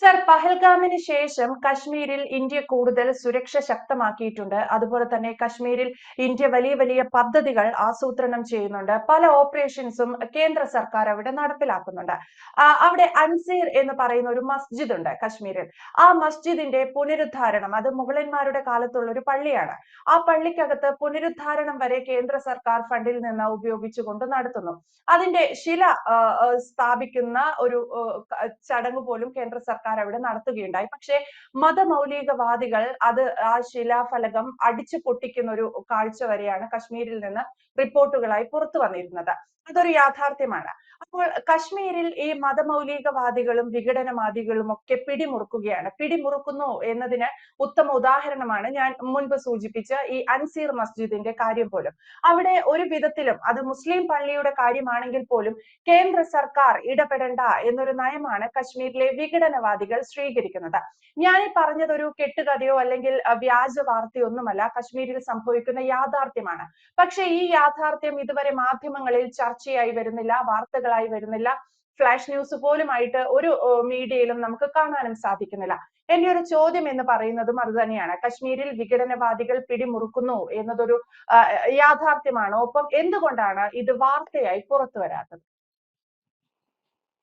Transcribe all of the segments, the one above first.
Sir പഹൽഗാമിന് ശേഷം കശ്മീരിൽ India കൂടുതൽ സുരക്ഷ ശക്തമാക്കിയിട്ടുണ്ട്. അതുപോലെ തന്നെ കശ്മീരിൽ ഇന്ത്യ വലിയ വലിയ പദ്ധതികൾ ആസൂത്രണം ചെയ്യുന്നുണ്ട്. പല ഓപ്പറേഷൻസും കേന്ദ്ര സർക്കാർ അവിടെ നടപ്പിലാക്കുന്നുണ്ട്. അവിടെ അൻസീർ എന്ന് പറയുന്ന ഒരു മസ്ജിദ് ഉണ്ട് കശ്മീരിൽ. ആ മസ്ജിദിന്റെ പുനരുദ്ധാരണം അത് മുഗളന്മാരുടെ കാലത്തുള്ള ഒരു പള്ളിയാണ്. ആ പള്ളിക്കകത്ത് പുനരുദ്ധാരണം വരെ കേന്ദ്ര സർക്കാർ ഫണ്ടിൽ നിന്ന് ഉപയോഗിച്ചുകൊണ്ട് നടത്തുന്നു. അതിന്റെ ശില സ്ഥാപിക്കുന്ന ഒരു ചടങ്ങ് പോലും കേന്ദ്ര സർക്കാർ അവിടെ നടത്തുകയുണ്ടായി. പക്ഷേ മതമൗലികവാദികൾ അത് ആ ശിലാഫലകം അടിച്ചു പൊട്ടിക്കുന്ന ഒരു കാഴ്ച വരെയാണ് കശ്മീരിൽ നിന്ന് റിപ്പോർട്ടുകളായി പുറത്തു വന്നിരുന്നത്. അതൊരു യാഥാർത്ഥ്യമാണ്. അപ്പോൾ കശ്മീരിൽ ഈ മതമൗലികവാദികളും വിഘടനവാദികളും ഒക്കെ പിടിമുറുക്കുകയാണ്. പിടിമുറുക്കുന്നു എന്നതിന് ഉത്തമ ഉദാഹരണമാണ് ഞാൻ മുൻപ് സൂചിപ്പിച്ച ഈ അൻസീർ മസ്ജിദിന്റെ കാര്യം പോലും. അവിടെ ഒരു വിധത്തിലും അത് മുസ്ലിം പള്ളിയുടെ കാര്യമാണെങ്കിൽ പോലും കേന്ദ്ര സർക്കാർ ഇടപെടേണ്ട എന്നൊരു നയമാണ് കശ്മീരിലെ വിഘടനവാദികൾ സ്വീകരിക്കുന്നത്. ഞാൻ ഈ പറഞ്ഞതൊരു കെട്ടുകഥയോ അല്ലെങ്കിൽ വ്യാജ വാർത്തയോ ഒന്നുമല്ല കശ്മീരിൽ സംഭവിക്കുന്ന യാഥാർത്ഥ്യമാണ്. പക്ഷേ ഈ യാഥാർത്ഥ്യം ഇതുവരെ മാധ്യമങ്ങളിൽ ചർച്ചയായി വരുന്നില്ല വാർത്തകളായി വരുന്നില്ല ഫ്ലാഷ് ന്യൂസ് പോലുമായിട്ട് ഒരു മീഡിയയിലും നമുക്ക് കാണാനും സാധിക്കുന്നില്ല. എന്റെ ഒരു ചോദ്യം എന്ന് പറയുന്നതും അത് തന്നെയാണ്. കശ്മീരിൽ വിഘടനവാദികൾ പിടിമുറുക്കുന്നു എന്നതൊരു യാഥാർത്ഥ്യമാണ്. ഒപ്പം എന്തുകൊണ്ടാണ് ഇത് വാർത്തയായി പുറത്തു വരാത്തത്?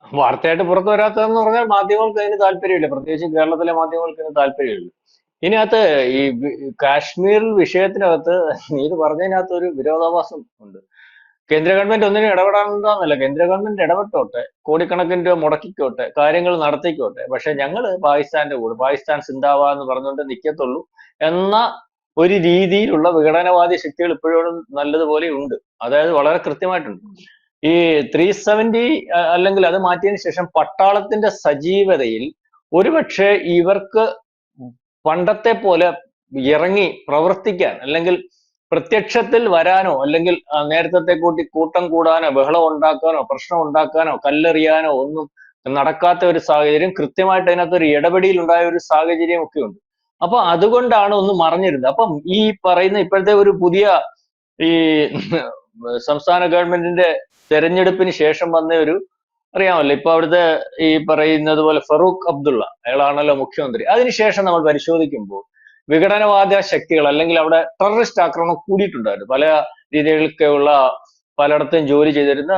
വാർത്തയായിട്ട് പുറത്തു വരാത്തതെന്ന് പറഞ്ഞാൽ മാധ്യമങ്ങൾക്ക് അതിന് താല്പര്യമില്ല. പ്രത്യേകിച്ച് കേരളത്തിലെ മാധ്യമങ്ങൾക്ക് അതിന് താല്പര്യമില്ല. ഇതിനകത്ത് ഈ കാശ്മീർ വിഷയത്തിനകത്ത് നീ ഇത് പറഞ്ഞതിനകത്ത് ഒരു വിരോധാഭാസം ഉണ്ട്. കേന്ദ്ര ഗവൺമെന്റ് ഒന്നിനും ഇടപെടാമെന്നല്ല കേന്ദ്ര ഗവൺമെന്റ് ഇടപെട്ടോട്ടെ കോടിക്കണക്കിന് രൂപ മുടക്കിക്കോട്ടെ കാര്യങ്ങൾ നടത്തിക്കോട്ടെ. പക്ഷെ ഞങ്ങൾ പാകിസ്ഥാന്റെ കൂടെ പാകിസ്ഥാൻ സിന്താവ എന്ന് പറഞ്ഞുകൊണ്ട് നിൽക്കത്തുള്ളൂ എന്ന ഒരു രീതിയിലുള്ള വിഘടനവാദി ശക്തികൾ ഇപ്പോഴും നല്ലതുപോലെ ഉണ്ട്. അതായത് വളരെ കൃത്യമായിട്ടുണ്ട്. ഈ ത്രീ സെവന്റി അല്ലെങ്കിൽ അത് മാറ്റിയതിനു ശേഷം പട്ടാളത്തിന്റെ സജീവതയിൽ ഒരുപക്ഷെ ഇവർക്ക് പണ്ടത്തെ പോലെ ഇറങ്ങി പ്രവർത്തിക്കാൻ അല്ലെങ്കിൽ പ്രത്യക്ഷത്തിൽ വരാനോ അല്ലെങ്കിൽ നേരത്തെ കൂട്ടി കൂട്ടം കൂടാനോ ബഹളം ഉണ്ടാക്കാനോ പ്രശ്നം ഉണ്ടാക്കാനോ കല്ലെറിയാനോ ഒന്നും നടക്കാത്ത ഒരു സാഹചര്യം കൃത്യമായിട്ട് അതിനകത്ത് ഒരു ഇടപെടിയിൽ ഉണ്ടായ ഒരു സാഹചര്യം ഒക്കെ ഉണ്ട്. അപ്പൊ അതുകൊണ്ടാണ് ഒന്ന് മറിഞ്ഞിരുന്നത്. അപ്പം ഈ പറയുന്ന ഇപ്പോഴത്തെ ഒരു പുതിയ ഈ സംസ്ഥാന ഗവൺമെന്റിന്റെ തെരഞ്ഞെടുപ്പിന് ശേഷം വന്ന ഒരു അറിയാമല്ലോ ഇപ്പൊ അവിടുത്തെ ഈ പറയുന്നത് പോലെ ഫറൂഖ് അബ്ദുള്ള അയാളാണല്ലോ മുഖ്യമന്ത്രി. അതിനുശേഷം നമ്മൾ പരിശോധിക്കുമ്പോൾ വിഘടനവാദ ശക്തികൾ അല്ലെങ്കിൽ അവിടെ ടെററിസ്റ്റ് ആക്രമണം കൂടിയിട്ടുണ്ടായിരുന്നു. പല രീതികളിലൊക്കെയുള്ള പലയിടത്തും ജോലി ചെയ്തിരുന്ന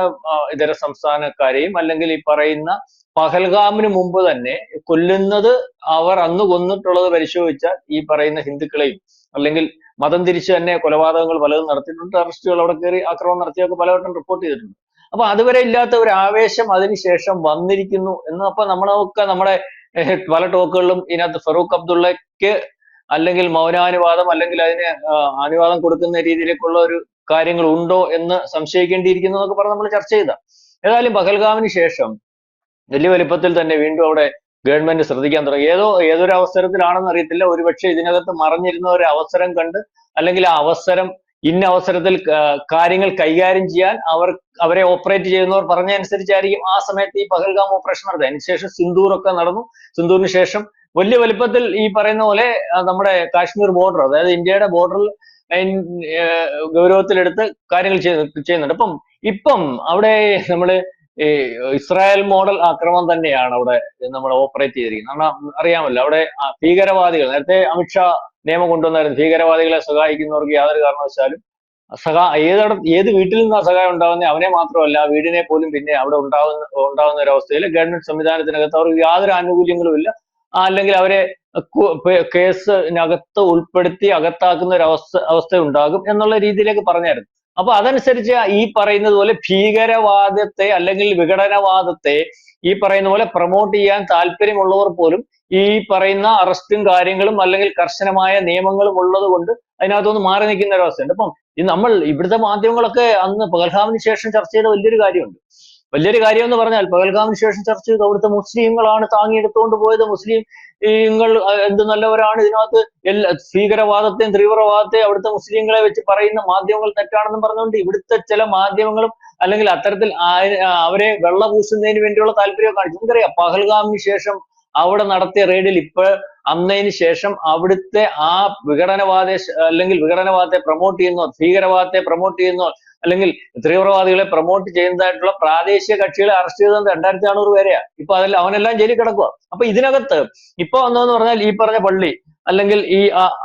ഇതര സംസ്ഥാനക്കാരെയും അല്ലെങ്കിൽ ഈ പറയുന്ന പഹൽഗാമിന് മുമ്പ് തന്നെ കൊല്ലുന്നത് അവർ അന്ന് കൊന്നിട്ടുള്ളത് പരിശോധിച്ചാൽ ഈ പറയുന്ന ഹിന്ദുക്കളെയും അല്ലെങ്കിൽ മതം തിരിച്ച് തന്നെ കൊലപാതകങ്ങൾ പലതും നടത്തിയിട്ടുണ്ട്. അറസ്റ്റുകൾ അവിടെ കയറി ആക്രമണം നടത്തിയൊക്കെ പലവട്ടം റിപ്പോർട്ട് ചെയ്തിട്ടുണ്ട്. അപ്പൊ അതുവരെ ഇല്ലാത്ത ഒരു ആവേശം അതിനുശേഷം വന്നിരിക്കുന്നു എന്ന് അപ്പൊ നമ്മളൊക്കെ നമ്മുടെ പല ടോക്കുകളിലും ഇതിനകത്ത് ഫറൂഖ് അബ്ദുള്ളക്ക് അല്ലെങ്കിൽ മൗനാനുവാദം അല്ലെങ്കിൽ അതിന് അനുവാദം കൊടുക്കുന്ന രീതിയിലേക്കുള്ള ഒരു കാര്യങ്ങൾ ഉണ്ടോ എന്ന് സംശയിക്കേണ്ടിയിരിക്കുന്നു എന്നൊക്കെ പറഞ്ഞ് നമ്മൾ ചർച്ച ചെയ്ത. ഏതായാലും പഹൽഗാമിന് ശേഷം വലിയ വലിപ്പത്തിൽ തന്നെ വീണ്ടും അവിടെ ഗവൺമെന്റ് ശ്രദ്ധിക്കാൻ തുടങ്ങി. ഏതോ ഏതൊരു അവസരത്തിലാണെന്ന് അറിയത്തില്ല. ഒരുപക്ഷെ ഇതിനകത്ത് മറഞ്ഞിരുന്ന ഒരു അവസരം കണ്ട് അല്ലെങ്കിൽ ആ അവസരം ഇന്ന അവസരത്തിൽ കാര്യങ്ങൾ കൈകാര്യം ചെയ്യാൻ അവർ അവരെ ഓപ്പറേറ്റ് ചെയ്യുന്നവർ പറഞ്ഞ അനുസരിച്ചായിരിക്കും ആ സമയത്ത് ഈ പഹൽഗാം ഓപ്പറേഷൻ നടത്തുക അതിനുശേഷം സിന്ദൂർ ഒക്കെ നടന്നു. സിന്ദൂറിന് ശേഷം വലിയ വലിപ്പത്തിൽ ഈ പറയുന്ന പോലെ നമ്മുടെ കാശ്മീർ ബോർഡർ അതായത് ഇന്ത്യയുടെ ബോർഡറിൽ ഗൗരവത്തിലെടുത്ത് കാര്യങ്ങൾ ചെയ്യുന്നുണ്ട്. അപ്പം ഇപ്പം അവിടെ നമ്മൾ ഈ ഇസ്രായേൽ മോഡൽ ആക്രമണം തന്നെയാണ് അവിടെ നമ്മൾ ഓപ്പറേറ്റ് ചെയ്തിരിക്കുന്നത്. കാരണം അറിയാമല്ലോ അവിടെ ഭീകരവാദികൾ നേരത്തെ അമിത്ഷാ നിയമം കൊണ്ടുവന്നായിരുന്നു. ഭീകരവാദികളെ സഹായിക്കുന്നവർക്ക് യാതൊരു കാരണവശാലും സഹാ ഏതട ഏത് വീട്ടിൽ നിന്നാണ് സഹായം ഉണ്ടാകുന്നത് അവനെ മാത്രമല്ല വീടിനെ പോലും പിന്നെ അവിടെ ഉണ്ടാകുന്ന ഉണ്ടാകുന്ന ഒരു അവസ്ഥയിൽ ഗവൺമെന്റ് സംവിധാനത്തിനകത്ത് അവർക്ക് യാതൊരു ആനുകൂല്യങ്ങളും ഇല്ല. അല്ലെങ്കിൽ അവരെ കേസ് അകത്ത് ഉൾപ്പെടുത്തി അകത്താക്കുന്ന ഒരു അവസ്ഥ അവസ്ഥ ഉണ്ടാകും എന്നുള്ള രീതിയിലേക്ക് പറഞ്ഞായിരുന്നു. അപ്പൊ അതനുസരിച്ച് ഈ പറയുന്നത് പോലെ ഭീകരവാദത്തെ അല്ലെങ്കിൽ വിഘടനവാദത്തെ ഈ പറയുന്ന പോലെ പ്രൊമോട്ട് ചെയ്യാൻ താല്പര്യമുള്ളവർ പോലും ഈ പറയുന്ന അറസ്റ്റും കാര്യങ്ങളും അല്ലെങ്കിൽ കർശനമായ നിയമങ്ങളും ഉള്ളത് കൊണ്ട് അതിനകത്തൊന്ന് മാറി നിൽക്കുന്ന ഒരു അവസ്ഥയുണ്ട്. അപ്പം നമ്മൾ ഇവിടുത്തെ മാധ്യമങ്ങളൊക്കെ അന്ന് പകൽഹാമിന് ശേഷം ചർച്ച ചെയ്ത വലിയൊരു കാര്യമുണ്ട്. വലിയൊരു കാര്യം എന്ന് പറഞ്ഞാൽ പകൽഗാമിന് ശേഷം ചർച്ച ചെയ്ത് അവിടുത്തെ മുസ്ലിങ്ങളാണ് താങ്ങിയെടുത്തുകൊണ്ട് പോയത്. മുസ്ലിം ഇങ്ങൾ എന്ത് നല്ലവരാണ് ഇതിനകത്ത്? എല്ലാ ഭീകരവാദത്തെയും തീവ്രവാദത്തെയും അവിടുത്തെ മുസ്ലിങ്ങളെ വെച്ച് പറയുന്ന മാധ്യമങ്ങൾ തെറ്റാണെന്നും പറഞ്ഞുകൊണ്ട് ഇവിടുത്തെ ചില മാധ്യമങ്ങളും അല്ലെങ്കിൽ അത്തരത്തിൽ അവരെ വെള്ള പൂശുന്നതിന് വേണ്ടിയുള്ള താല്പര്യം കാണിച്ചു. നമുക്കറിയാം പഹൽഗാമിന് ശേഷം അവിടെ നടത്തിയ റെയ്ഡിൽ ഇപ്പോൾ അന്നതിന് ശേഷം അവിടുത്തെ ആ വിഘടനവാദ അല്ലെങ്കിൽ വിഘടനവാദത്തെ പ്രൊമോട്ട് ചെയ്യുന്നോ ഭീകരവാദത്തെ പ്രൊമോട്ട് ചെയ്യുന്നോ അല്ലെങ്കിൽ തീവ്രവാദികളെ പ്രൊമോട്ട് ചെയ്യുന്നതായിട്ടുള്ള പ്രാദേശിക കക്ഷികളെ അറസ്റ്റ് ചെയ്തത് രണ്ടായിരത്തി നാനൂറ് പേരെയാ. ഇപ്പൊ അതിൽ അവനെല്ലാം ജയിലിൽ കിടക്കുക അപ്പൊ ഇതിനകത്ത് ഇപ്പൊ വന്നതെന്ന് പറഞ്ഞാൽ ഈ പറഞ്ഞ പള്ളി അല്ലെങ്കിൽ ഈ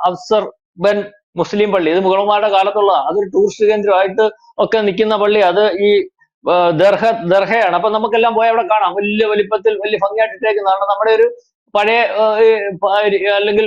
അഫ്സർ ബൻ മുസ്ലിം പള്ളി ഇത് മുഗളന്മാരുടെ കാലത്തുള്ള അതൊരു ടൂറിസ്റ്റ് കേന്ദ്രമായിട്ട് ഒക്കെ നിൽക്കുന്ന പള്ളി. അത് ഈ ദർഹ ദർഹയാണ്. അപ്പൊ നമുക്കെല്ലാം പോയി അവിടെ കാണാം. വലിയ വലിപ്പത്തിൽ വലിയ ഭംഗിയായിട്ട് ഇട്ടേക്കുന്നതാണ് നമ്മുടെ ഒരു പഴയ അല്ലെങ്കിൽ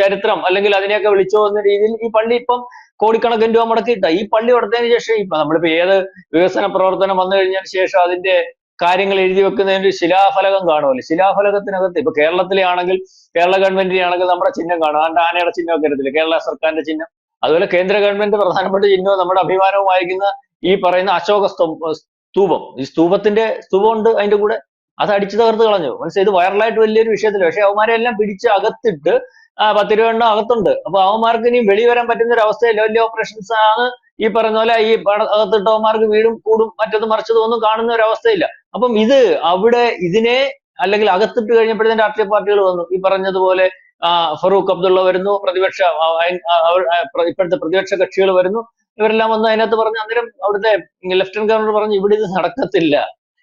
ചരിത്രം അല്ലെങ്കിൽ അതിനെയൊക്കെ വിളിച്ചു പോകുന്ന രീതിയിൽ ഈ പള്ളി ഇപ്പം കോടിക്കണക്കിന് രൂപ മുടക്കിയിട്ട. ഈ പള്ളി കൊടുത്തതിന് ശേഷം ഇപ്പൊ നമ്മളിപ്പോ ഏത് വികസന പ്രവർത്തനം വന്നു കഴിഞ്ഞതിന് ശേഷം അതിന്റെ കാര്യങ്ങൾ എഴുതി വെക്കുന്നതിന് ഒരു ശിലാഫലകം കാണുമല്ലോ. ശിലാഫലകത്തിനകത്ത് ഇപ്പൊ കേരളത്തിലെ ആണെങ്കിൽ കേരള ഗവൺമെന്റിന്റെ ആണെങ്കിൽ നമ്മുടെ ചിഹ്നം കാണും. അതിന്റെ ആനയുടെ ചിഹ്നമൊക്കെ എടുത്തില്ല കേരള സർക്കാരിന്റെ ചിഹ്നം. അതുപോലെ കേന്ദ്ര ഗവൺമെന്റ് പ്രധാനപ്പെട്ട ചിഹ്നവും നമ്മുടെ അഭിമാനവും വായിക്കുന്ന ഈ പറയുന്ന അശോക സ്തൂപം. ഈ സ്തൂപത്തിന്റെ സ്തൂപം ഉണ്ട് അതിന്റെ കൂടെ. അത് അടിച്ചു തകർത്ത് കളഞ്ഞു. മനസ്സിലായി? ഇത് വൈറലായിട്ട് വലിയൊരു വിഷയത്തിൽ പക്ഷെ അവന്മാരെ എല്ലാം പിടിച്ച് അകത്തിട്ട് ആ, പത്ത് രൂപ എണ്ണം അകത്തുണ്ട്. അപ്പൊ അവന്മാർക്ക് ഇനി വെളിവരാൻ പറ്റുന്ന ഒരു അവസ്ഥയില്ല വലിയ ഓപ്പറേഷൻസ് ആണ് ഈ പറഞ്ഞ പോലെ ഈ അകത്തിട്ട് അകത്തിട്ടവന്മാർക്ക് വീടും കൂടും മറ്റതും മറിച്ചതും ഒന്നും കാണുന്ന ഒരു അവസ്ഥയില്ല. അപ്പം ഇത് അവിടെ ഇതിനെ അല്ലെങ്കിൽ അകത്തിട്ട് കഴിഞ്ഞപ്പോഴത്തേന് രാഷ്ട്രീയ പാർട്ടികൾ വന്നു. ഈ പറഞ്ഞതുപോലെ ഫറൂഖ് അബ്ദുള്ള വരുന്നു പ്രതിപക്ഷ ഇപ്പോഴത്തെ പ്രതിപക്ഷ കക്ഷികൾ വരുന്നു. ഇവരെല്ലാം വന്ന് അതിനകത്ത് പറഞ്ഞു അന്നേരം അവിടുത്തെ ലെഫ്റ്റനന്റ് ഗവർണർ പറഞ്ഞു ഇവിടെ ഇത് നടക്കത്തില്ല.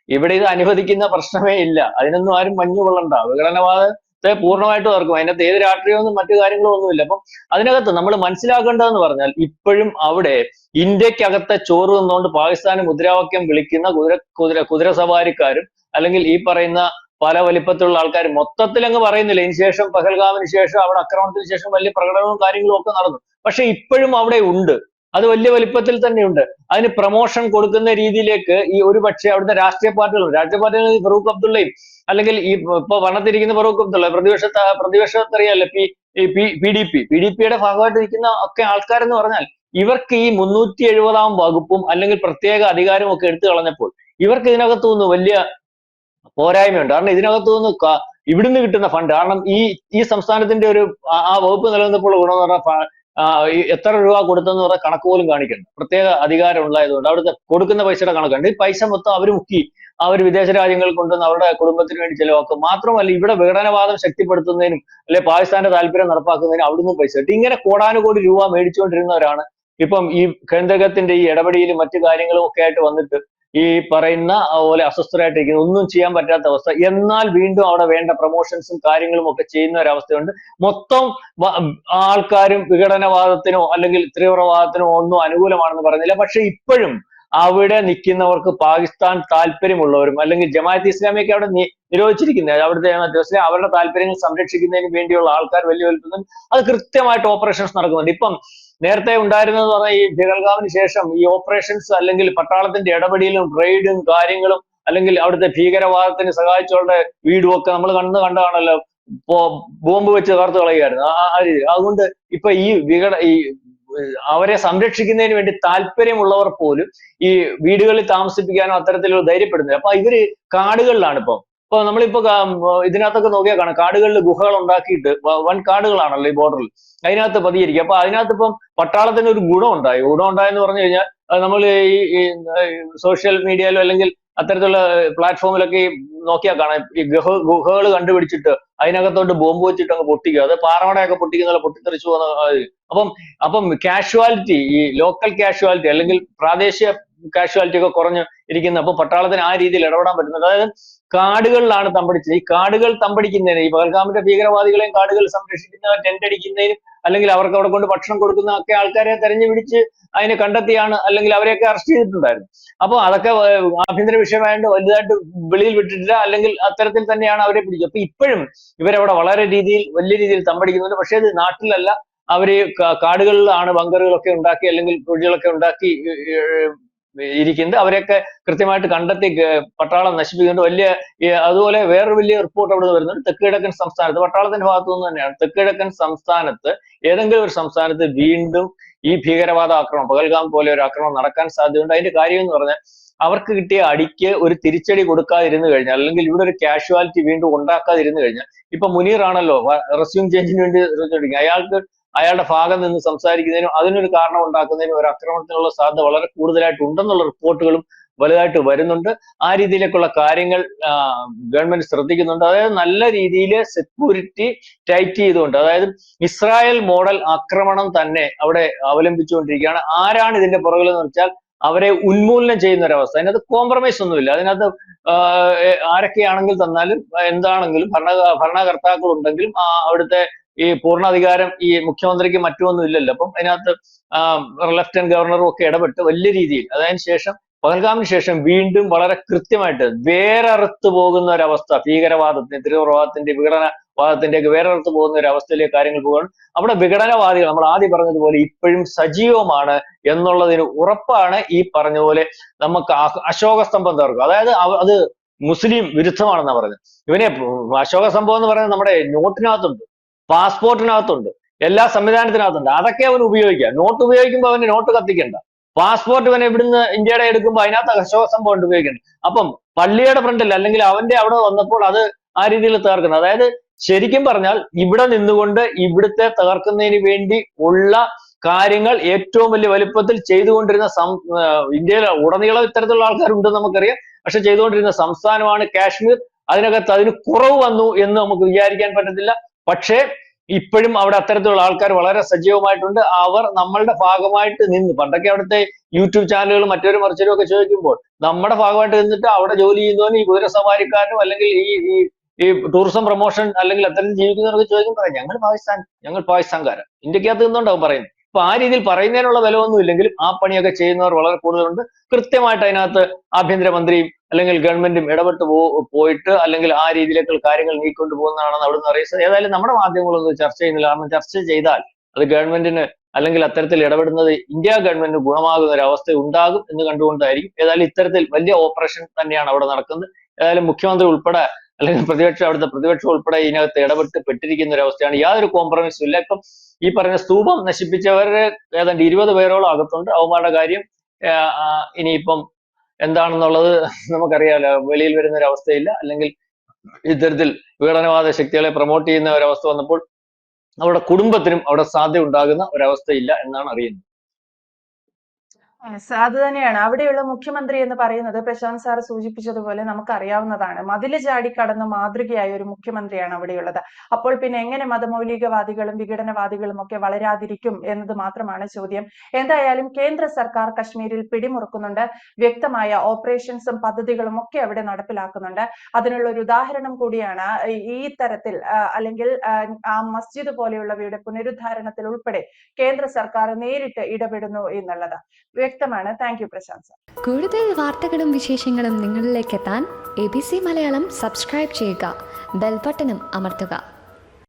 ഇവിടെ ഇത് അനുവദിക്കുന്ന പ്രശ്നമേ ഇല്ല. അതിനൊന്നും ആരും മഞ്ഞു കൊള്ളണ്ട. വിഘടനവാദത്തെ പൂർണമായിട്ട് ഓർക്കും. അതിനകത്ത് ഏത് രാഷ്ട്രീയമൊന്നും മറ്റു കാര്യങ്ങളോ ഒന്നുമില്ല. അപ്പം അതിനകത്ത് നമ്മൾ മനസ്സിലാക്കേണ്ടതെന്ന് പറഞ്ഞാൽ ഇപ്പോഴും അവിടെ ഇന്ത്യക്കകത്തെ ചോറ് നിന്നുകൊണ്ട് പാകിസ്ഥാന് മുദ്രാവാക്യം വിളിക്കുന്ന കുതിര കുതിര കുതിര സവാരിക്കാരും അല്ലെങ്കിൽ ഈ പറയുന്ന പല വലിപ്പത്തിലുള്ള ആൾക്കാർ മൊത്തത്തിൽ അങ്ങ് പറയുന്നില്ല. ഇതിന് ശേഷം പഹൽഗാമിന് ശേഷം അവിടെ ആക്രമണത്തിന് ശേഷം വലിയ പ്രകടനവും കാര്യങ്ങളും ഒക്കെ നടന്നു. പക്ഷെ ഇപ്പോഴും അവിടെ ഉണ്ട്. അത് വലിയ വലിപ്പത്തിൽ തന്നെയുണ്ട്. അതിന് പ്രമോഷൻ കൊടുക്കുന്ന രീതിയിലേക്ക് ഈ ഒരു പക്ഷേ അവിടുത്തെ രാഷ്ട്രീയ പാർട്ടികളും രാഷ്ട്രീയ പാർട്ടികൾ ഫറൂഖ് അബ്ദുള്ളയും അല്ലെങ്കിൽ ഈ ഇപ്പൊ ഭരണത്തിരിക്കുന്ന ഫറൂഖ് അബ്ദുള്ള പ്രതിപക്ഷ പ്രതിപക്ഷത്തറിയാലോ P P D P P D പിയുടെ ഭാഗമായിട്ടിരിക്കുന്ന ഒക്കെ ആൾക്കാരെന്ന് പറഞ്ഞാൽ ഇവർക്ക് ഈ മുന്നൂറ്റി എഴുപതാം വകുപ്പും അല്ലെങ്കിൽ പ്രത്യേക അധികാരവും ഒക്കെ എടുത്തു കളഞ്ഞപ്പോൾ ഇവർക്ക് ഇതിനകത്തു നിന്ന് വലിയ പോരായ്മയുണ്ട്. കാരണം ഇതിനകത്തു നിന്ന് ഇവിടുന്ന് കിട്ടുന്ന ഫണ്ട് കാരണം ഈ ഈ സംസ്ഥാനത്തിന്റെ ഒരു ആ വകുപ്പ് നിലനിന്നപ്പോൾ ഗുണം എന്ന് പറഞ്ഞാൽ എത്ര രൂപ കൊടുത്തെന്ന് പറഞ്ഞ കണക്ക് പോലും കാണിക്കുന്നുണ്ട് പ്രത്യേക അധികാരം അവിടുത്തെ കൊടുക്കുന്ന പൈസയുടെ കണക്കുണ്ട്. ഈ പൈസ മൊത്തം അവർ മുക്കി അവർ വിദേശ രാജ്യങ്ങളിൽ കൊണ്ടുവന്ന് അവരുടെ കുടുംബത്തിന് വേണ്ടി ചെലവാക്കും. മാത്രമല്ല ഇവിടെ വിഘടനവാദം ശക്തിപ്പെടുത്തുന്നതിനും അല്ലെ പാകിസ്ഥാന്റെ താല്പര്യം നടപ്പാക്കുന്നതിനും അവിടുന്ന് പൈസ കിട്ടി. ഇങ്ങനെ കോടാനുകോടി രൂപ മേടിച്ചുകൊണ്ടിരുന്നവരാണ് ഇപ്പം ഈ കേന്ദ്രകത്തിന്റെ ഈ ഇടപെടിയിലും മറ്റു കാര്യങ്ങളും ഒക്കെ ആയിട്ട് വന്നിട്ട് ഈ പറയുന്ന പോലെ അസ്വസ്ഥരായിട്ടിരിക്കുന്നു. ഒന്നും ചെയ്യാൻ പറ്റാത്ത അവസ്ഥ. എന്നാൽ വീണ്ടും അവിടെ വേണ്ട പ്രൊമോഷൻസും കാര്യങ്ങളും ഒക്കെ ചെയ്യുന്ന ഒരു അവസ്ഥയുണ്ട് മൊത്തം ആൾക്കാരും വിഘടനവാദത്തിനോ അല്ലെങ്കിൽ തീവ്രവാദത്തിനോ ഒന്നും അനുകൂലമാണെന്ന് പറയുന്നില്ല. പക്ഷെ ഇപ്പോഴും അവിടെ നിൽക്കുന്നവർക്ക് പാകിസ്ഥാൻ താല്പര്യമുള്ളവരും അല്ലെങ്കിൽ ജമാഅത്ത് ഇസ്ലാമിയൊക്കെ അവിടെ നിരോധിച്ചിരിക്കുന്നത് അവിടുത്തെ ജമാഅത്ത് അവരുടെ താല്പര്യങ്ങൾ സംരക്ഷിക്കുന്നതിന് വേണ്ടിയുള്ള ആൾക്കാർ വലുപ്പം. അത് കൃത്യമായിട്ട് ഓപ്പറേഷൻസ് നടക്കുന്നുണ്ട്. ഇപ്പം നേരത്തെ ഉണ്ടായിരുന്നത് പറഞ്ഞാൽ ഈ ജഗൽഗാവിന് ശേഷം ഈ ഓപ്പറേഷൻസ് അല്ലെങ്കിൽ പട്ടാളത്തിന്റെ ഇടപെടലും റെയ്ഡും കാര്യങ്ങളും അല്ലെങ്കിൽ അവിടുത്തെ ഭീകരവാദത്തിന് സഹായിച്ചവരുടെ വീടും ഒക്കെ നമ്മൾ കണ്ടു കണ്ടതാണല്ലോ. ഇപ്പോ ബോംബ് വെച്ച് തകർത്ത് കളയുകയായിരുന്നു. അതുകൊണ്ട് ഇപ്പൊ ഈ വികട ഈ അവരെ സംരക്ഷിക്കുന്നതിന് വേണ്ടി താല്പര്യമുള്ളവർ പോലും ഈ വീടുകളിൽ താമസിപ്പിക്കാനോ അത്തരത്തിലുള്ള ധൈര്യപ്പെടുന്നില്ല. അപ്പൊ ഇവർ കാടുകളിലാണ് ഇപ്പം ഇപ്പൊ നമ്മളിപ്പോ ഇതിനകത്തൊക്കെ നോക്കിയാൽ കാണാം. കാടുകളിൽ ഗുഹകൾ ഉണ്ടാക്കിയിട്ട് വൻ കാടുകളാണല്ലോ ഈ ബോർഡറിൽ അതിനകത്ത് പതിയിരിക്കും. അപ്പൊ അതിനകത്ത് ഇപ്പം പട്ടാളത്തിന് ഒരു ഗുണം ഉണ്ടായി ഗുണം ഉണ്ടായെന്ന് പറഞ്ഞു കഴിഞ്ഞാൽ നമ്മൾ ഈ സോഷ്യൽ മീഡിയയിലോ അല്ലെങ്കിൽ അത്തരത്തിലുള്ള പ്ലാറ്റ്ഫോമിലൊക്കെ നോക്കിയാൽ കാണാം. ഈ ഗുഹ ഗുഹകൾ കണ്ടുപിടിച്ചിട്ട് അതിനകത്തോട്ട് ബോംബ് വെച്ചിട്ട് അങ്ങ് പൊട്ടിക്കുക അത് പാറമടയൊക്കെ പൊട്ടിക്കുന്ന പൊട്ടിത്തെറിച്ചു പോകുന്ന അപ്പം അപ്പം കാഷ്വാലിറ്റി ഈ ലോക്കൽ കാഷ്വാലിറ്റി അല്ലെങ്കിൽ പ്രാദേശിക കാഷ്വാലിറ്റി ഒക്കെ കുറഞ്ഞ് ഇരിക്കുന്ന അപ്പൊ പട്ടാളത്തിന് ആ രീതിയിൽ ഇടപെടാൻ പറ്റുന്നുണ്ട് അതായത് കാടുകളിലാണ് തമ്പടിച്ചത്. ഈ കാടുകൾ തമ്പടിക്കുന്നതിന് ഈ പകൽഗാമിന്റെ ഭീകരവാദികളെയും കാടുകൾ സംരക്ഷിക്കുന്ന ടെന്റ് അടിക്കുന്നതിനും അല്ലെങ്കിൽ അവർക്ക് അവിടെ കൊണ്ട് ഭക്ഷണം കൊടുക്കുന്ന ഒക്കെ ആൾക്കാരെ തെരഞ്ഞു പിടിച്ച് അതിനെ കണ്ടെത്തിയാണ് അല്ലെങ്കിൽ അവരെയൊക്കെ അറസ്റ്റ് ചെയ്തിട്ടുണ്ടായിരുന്നു. അപ്പൊ അതൊക്കെ ആഭ്യന്തര വിഷയമായതുകൊണ്ട് വലുതായിട്ട് വെളിയിൽ വിട്ടിട്ടില്ല അല്ലെങ്കിൽ അത്തരത്തിൽ തന്നെയാണ് അവരെ പിടിക്കുക അപ്പൊ ഇപ്പോഴും ഇവരവിടെ വളരെ രീതിയിൽ വലിയ രീതിയിൽ തമ്പടിക്കുന്നുണ്ട്. പക്ഷേ ഇത് നാട്ടിലല്ല. അവർ കാടുകളിലാണ് ബങ്കറുകളൊക്കെ ഉണ്ടാക്കി അല്ലെങ്കിൽ കുഴികളൊക്കെ ഉണ്ടാക്കി ഇരിക്കുന്നത് അവരെയൊക്കെ കൃത്യമായിട്ട് കണ്ടെത്തി പട്ടാളം നശിപ്പിക്കുന്നുണ്ട്. വലിയ അതുപോലെ വേറൊരു വലിയ റിപ്പോർട്ട് അവിടെ നിന്ന് വരുന്നുണ്ട്. തെക്ക് കിഴക്കൻ സംസ്ഥാനത്ത് പട്ടാളത്തിന്റെ ഭാഗത്തു നിന്ന് തന്നെയാണ്. തെക്ക് കിഴക്കൻ സംസ്ഥാനത്ത് ഏതെങ്കിലും ഒരു സംസ്ഥാനത്ത് വീണ്ടും ഈ ഭീകരവാദ ആക്രമണം പകൽഗാം പോലെ ഒരു ആക്രമണം നടക്കാൻ സാധ്യതയുണ്ട്. അതിന്റെ കാര്യം എന്ന് പറഞ്ഞാൽ അവർക്ക് കിട്ടിയ അടിക്ക് ഒരു തിരിച്ചടി കൊടുക്കാതിരുന്നു കഴിഞ്ഞാൽ അല്ലെങ്കിൽ ഇവിടെ ഒരു കാഷ്വാലിറ്റി വീണ്ടും ഉണ്ടാക്കാതിരുന്നു കഴിഞ്ഞാൽ ഇപ്പൊ മുനീർ ആണല്ലോ റെസ്യൂം ചേഞ്ചിന് വേണ്ടി അയാൾക്ക് അയാളുടെ ഭാഗം നിന്ന് സംസാരിക്കുന്നതിനും അതിനൊരു കാരണം ഉണ്ടാക്കുന്നതിനും ഒരു ആക്രമണത്തിനുള്ള സാധ്യത വളരെ കൂടുതലായിട്ട് ഉണ്ടെന്നുള്ള റിപ്പോർട്ടുകളും വലുതായിട്ട് വരുന്നുണ്ട്. ആ രീതിയിലേക്കുള്ള കാര്യങ്ങൾ ഗവൺമെന്റ് ശ്രദ്ധിക്കുന്നുണ്ട്. അതായത് നല്ല രീതിയിൽ സെക്യൂരിറ്റി ടൈറ്റ് ചെയ്തുകൊണ്ട് അതായത് ഇസ്രായേൽ മോഡൽ ആക്രമണം തന്നെ അവിടെ അവലംബിച്ചുകൊണ്ടിരിക്കുകയാണ്. ആരാണ് ഇതിന്റെ പുറകിൽ എന്ന് വെച്ചാൽ അവരെ ഉന്മൂലനം ചെയ്യുന്ന ഒരവസ്ഥ അതിനകത്ത് കോംപ്രമൈസ് ഒന്നുമില്ല. അതിനകത്ത് ആരൊക്കെയാണെങ്കിൽ തന്നാലും എന്താണെങ്കിലും ഭരണ ഭരണകർത്താക്കൾ ഉണ്ടെങ്കിലും ആ അവിടുത്തെ ഈ പൂർണാധികാരം ഈ മുഖ്യമന്ത്രിക്ക് മറ്റൊന്നും ഇല്ലല്ലോ. അപ്പം അതിനകത്ത് ലെഫ്റ്റനന്റ് ഗവർണറും ഒക്കെ ഇടപെട്ട് വലിയ രീതിയിൽ അതായത് ശേഷം പഹൽഗാമിന് ശേഷം വീണ്ടും വളരെ കൃത്യമായിട്ട് വേരറുത്ത് പോകുന്ന ഒരവസ്ഥ ഭീകരവാദത്തിന്റെ തീവ്രവാദത്തിന്റെ വിഘടനവാദത്തിന്റെ ഒക്കെ വേരറുത്ത് പോകുന്ന ഒരു അവസ്ഥയിലേക്ക് കാര്യങ്ങൾ പോകണം അവിടെ വിഘടനവാദികൾ നമ്മൾ ആദ്യം പറഞ്ഞതുപോലെ ഇപ്പോഴും സജീവമാണ് എന്നുള്ളതിന് ഉറപ്പാണ് ഈ പറഞ്ഞതുപോലെ നമുക്ക് അശോക സ്തംഭം തകർക്കും അതായത് അത് മുസ്ലിം വിരുദ്ധമാണെന്നാണ് പറഞ്ഞത്. ഇവനെ അശോക സംഭവം എന്ന് പറയുന്നത് നമ്മുടെ നോട്ടിനകത്തുണ്ട്. പാസ്പോർട്ടിനകത്തുണ്ട്. എല്ലാ സംവിധാനത്തിനകത്തുണ്ട്. അതൊക്കെ അവൻ ഉപയോഗിക്കുക. നോട്ട് ഉപയോഗിക്കുമ്പോൾ അവന് നോട്ട് കത്തിക്കണ്ട. പാസ്പോർട്ട് ഇവൻ ഇവിടുന്ന് ഇന്ത്യയുടെ എടുക്കുമ്പോൾ അതിനകത്ത് അശോക സംഭവം ഉണ്ട് അപ്പം പള്ളിയുടെ ഫ്രണ്ടിൽ അല്ലെങ്കിൽ അവന്റെ അവിടെ വന്നപ്പോൾ അത് ആ രീതിയിൽ തകർക്കുന്നത് അതായത് ശരിക്കും പറഞ്ഞാൽ ഇവിടെ നിന്നുകൊണ്ട് ഇവിടുത്തെ തകർക്കുന്നതിന് വേണ്ടി ഉള്ള കാര്യങ്ങൾ ഏറ്റവും വലിയ വലുപ്പത്തിൽ ചെയ്തുകൊണ്ടിരുന്ന സം ഇന്ത്യയിലെ ഉടനീളം ഇത്തരത്തിലുള്ള ആൾക്കാരുണ്ടെന്ന് നമുക്കറിയാം. പക്ഷെ ചെയ്തുകൊണ്ടിരുന്ന സംസ്ഥാനമാണ് കാശ്മീർ. അതിനകത്ത് അതിന് കുറവ് വന്നു എന്ന് നമുക്ക് വിചാരിക്കാൻ പറ്റത്തില്ല. പക്ഷേ ഇപ്പോഴും അവിടെ അത്തരത്തിലുള്ള ആൾക്കാർ വളരെ സജീവമായിട്ടുണ്ട്. അവർ നമ്മളുടെ ഭാഗമായിട്ട് നിന്ന് പണ്ടൊക്കെ അവിടുത്തെ യൂട്യൂബ് ചാനലുകൾ മറ്റൊരു മറിച്ചരും ഒക്കെ ചോദിക്കുമ്പോൾ നമ്മുടെ ഭാഗമായിട്ട് നിന്നിട്ട് അവിടെ ജോലി ചെയ്യുന്നവനും ഈ കുതിര അല്ലെങ്കിൽ ഈ ഈ ഈ ടൂറിസം പ്രൊമോഷൻ അല്ലെങ്കിൽ അത്തരം ജീവിക്കുന്നവർക്ക് ചോദിക്കുമ്പോൾ ഞങ്ങൾ പാകിസ്ഥാൻ ഞങ്ങൾ പാകിസ്ഥാൻകാരൻ ഇന്ത്യക്കകത്ത് നിന്നുണ്ടാവും പറയുന്നത് അപ്പൊ ആ രീതിയിൽ പറയുന്നതിനുള്ള ബലമൊന്നും ഇല്ലെങ്കിലും ആ പണിയൊക്കെ ചെയ്യുന്നവർ വളരെ കൂടുതലുണ്ട്. കൃത്യമായിട്ട് അതിനകത്ത് ആഭ്യന്തരമന്ത്രിയും അല്ലെങ്കിൽ ഗവൺമെന്റും ഇടപെട്ട് പോയിട്ട് അല്ലെങ്കിൽ ആ രീതിയിലേക്ക് കാര്യങ്ങൾ നീക്കൊണ്ട് പോകുന്നതാണെന്ന് അവിടെ നിന്ന് അറിയിച്ചത്. ഏതായാലും നമ്മുടെ മാധ്യമങ്ങളൊന്നും ചർച്ച ചെയ്യുന്നില്ല. കാരണം ചർച്ച ചെയ്താൽ അത് ഗവൺമെന്റിന് അല്ലെങ്കിൽ അത്തരത്തിൽ ഇടപെടുന്നത് ഇന്ത്യ ഗവൺമെന്റിന് ഗുണമാകുന്ന ഒരു അവസ്ഥ ഉണ്ടാകും എന്ന് കണ്ടുകൊണ്ടായിരിക്കും. ഏതായാലും ഇത്തരത്തിൽ വലിയ ഓപ്പറേഷൻ തന്നെയാണ് അവിടെ നടക്കുന്നത്. ഏതായാലും മുഖ്യമന്ത്രി ഉൾപ്പെടെ അല്ലെങ്കിൽ പ്രതിപക്ഷം അവിടുത്തെ പ്രതിപക്ഷം ഉൾപ്പെടെ ഇതിനകത്ത് ഇടപെട്ട് പെട്ടിരിക്കുന്ന ഒരു അവസ്ഥയാണ്. യാതൊരു കോംപ്രമൈസും ഇല്ല. ഇപ്പം ഈ പറഞ്ഞ സ്തൂപം നശിപ്പിച്ചവരെ ഏതാണ്ട് ഇരുപത് പേരോളം അകത്തുണ്ട്. അവന്മാരുടെ കാര്യം ഇനിയിപ്പം എന്താണെന്നുള്ളത് നമുക്കറിയാമല്ലോ വെളിയിൽ വരുന്ന ഒരു അവസ്ഥയില്ല അല്ലെങ്കിൽ ഇത്തരത്തിൽ വിഘടനവാദ ശക്തികളെ പ്രൊമോട്ട് ചെയ്യുന്ന ഒരവസ്ഥ വന്നപ്പോൾ അവരുടെ കുടുംബത്തിനും അവിടെ സാധ്യത ഉണ്ടാകുന്ന ഒരവസ്ഥയില്ല എന്നാണ് അറിയുന്നത്. അത് തന്നെയാണ്. അവിടെയുള്ള മുഖ്യമന്ത്രി എന്ന് പറയുന്നത് പ്രശാന്ത് സാർ സൂചിപ്പിച്ചതുപോലെ നമുക്ക് നമുക്കറിയാവുന്നതാണ്. മതിൽ ചാടിക്കടന്ന് മാതൃകയായ ഒരു മുഖ്യമന്ത്രിയാണ് അവിടെയുള്ളത്. അപ്പോൾ പിന്നെ എങ്ങനെ മതമൗലികവാദികളും വിഘടനവാദികളും ഒക്കെ വളരാതിരിക്കും എന്നത് മാത്രമാണ് ചോദ്യം. എന്തായാലും കേന്ദ്ര സർക്കാർ കശ്മീരിൽ പിടിമുറുക്കുന്നുണ്ട്. വ്യക്തമായ ഓപ്പറേഷൻസും പദ്ധതികളും ഒക്കെ അവിടെ നടപ്പിലാക്കുന്നുണ്ട്. അതിനുള്ള ഒരു ഉദാഹരണം കൂടിയാണ് ഈ- തരത്തിൽ അല്ലെങ്കിൽ ആ മസ്ജിദ് പോലെയുള്ളവയുടെ പുനരുദ്ധാരണത്തിൽ ഉൾപ്പെടെ കേന്ദ്ര സർക്കാർ നേരിട്ട് ഇടപെടുന്നു എന്നുള്ളത്. വ്യക്തമാണ്. താങ്ക് യു പ്രശാന്ത് സാർ കൂടുതൽ വാർത്തകളും വിശേഷങ്ങളും നിങ്ങളിലേക്ക് എത്താൻ A B C Malayalam subscribe ചെയ്യുക. ബെൽബട്ടനും അമർത്തുക.